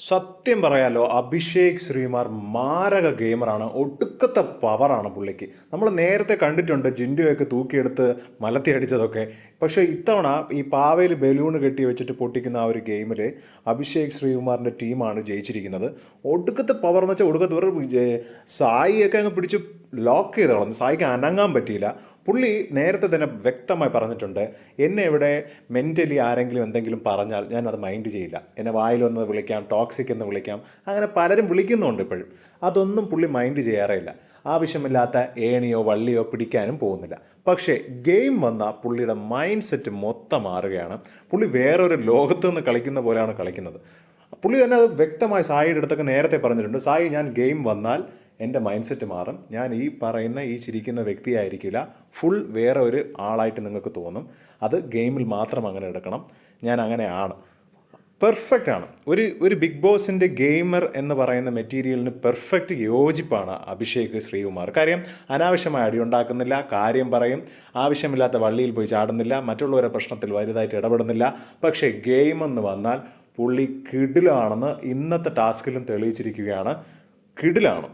സത്യം പറയാലോ അഭിഷേക് ശ്രീമാർ മാരക ഗെയിമറാണ്. ഒടുക്കത്തെ പവറാണ് പുള്ളിക്ക്. നമ്മൾ നേരത്തെ കണ്ടിട്ടുണ്ട് ജിൻഡിയൊക്കെ തൂക്കിയെടുത്ത് മലത്തി അടിച്ചതൊക്കെ. പക്ഷേ ഇത്തവണ ഈ പാവയിൽ ബലൂൺ കെട്ടി വെച്ചിട്ട് പൊട്ടിക്കുന്ന ആ ഒരു ഗെയിമിൽ അഭിഷേക് ശ്രീകുമാറിന്റെ ടീമാണ് ജയിച്ചിരിക്കുന്നത്. ഒടുക്കത്തെ പവർ എന്ന് വെച്ചാൽ ഒടുക്കത്തെ വെറും സായിയൊക്കെ അങ്ങ് പിടിച്ച് ലോക്ക് ചെയ്ത് കളഞ്ഞു സായിക്ക് അനങ്ങാൻ പറ്റിയില്ല. പുള്ളി നേരത്തെ തന്നെ വ്യക്തമായി പറഞ്ഞിട്ടുണ്ട് എന്നെ ഇവിടെ മെന്റലി ആരെങ്കിലും എന്തെങ്കിലും പറഞ്ഞാൽ ഞാൻ അത് മൈൻഡ് ചെയ്യില്ല. എന്നെ വായിലൊന്ന് വിളിക്കാം ടോക്സിക് എന്ന് വിളിക്കാം. അങ്ങനെ പലരും വിളിക്കുന്നുണ്ട് ഇപ്പോഴും. അതൊന്നും പുള്ളി മൈൻഡ് ചെയ്യാറേയില്ല ആവശ്യമില്ലാത്ത ഏണിയോ വള്ളിയോ പിടിക്കാനും പോകുന്നില്ല. പക്ഷേ ഗെയിം വന്ന പുള്ളിയുടെ മൈൻഡ് സെറ്റ് മൊത്തം മാറുകയാണ്. പുള്ളി വേറൊരു ലോകത്ത് നിന്ന് കളിക്കുന്ന പോലെയാണ് കളിക്കുന്നത്. പുള്ളി തന്നെ അത് വ്യക്തമായി സായിയുടെ അടുത്തൊക്കെ നേരത്തെ പറഞ്ഞിട്ടുണ്ട് സായി ഞാൻ ഗെയിം വന്നാൽ എന്റെ മൈൻഡ് സെറ്റ് മാറും. ഞാൻ ഈ പറയുന്ന ഈ ചിരിക്കുന്ന വ്യക്തിയായിരിക്കില്ല ഫുൾ വേറെ ഒരു ആളായിട്ട് നിങ്ങൾക്ക് തോന്നും. അത് ഗെയിമിൽ മാത്രം അങ്ങനെ എടുക്കണം. ഞാൻ അങ്ങനെയാണ് പെർഫെക്റ്റ് ആണ്. ഒരു ഒരു ബിഗ് ബോസിന്റെ ഗെയിമർ എന്ന് പറയുന്ന മെറ്റീരിയലിന് പെർഫെക്റ്റ് യോജിപ്പാണ് അഭിഷേക് ശ്രീകുമാർ. കാര്യം അനാവശ്യമായ അടി ഉണ്ടാക്കുന്നില്ല കാര്യം പറയും. ആവശ്യമില്ലാത്ത വള്ളിയിൽ പോയി ചാടുന്നില്ല മറ്റുള്ളവരെ പ്രശ്നത്തിൽ വലുതായിട്ട് ഇടപെടുന്നില്ല. പക്ഷേ ഗെയിം എന്ന് വന്നാൽ പുള്ളി കിടിലാണെന്ന് ഇന്നത്തെ ടാസ്കിലും തെളിയിച്ചിരിക്കുകയാണ്. കിടിലാണ്.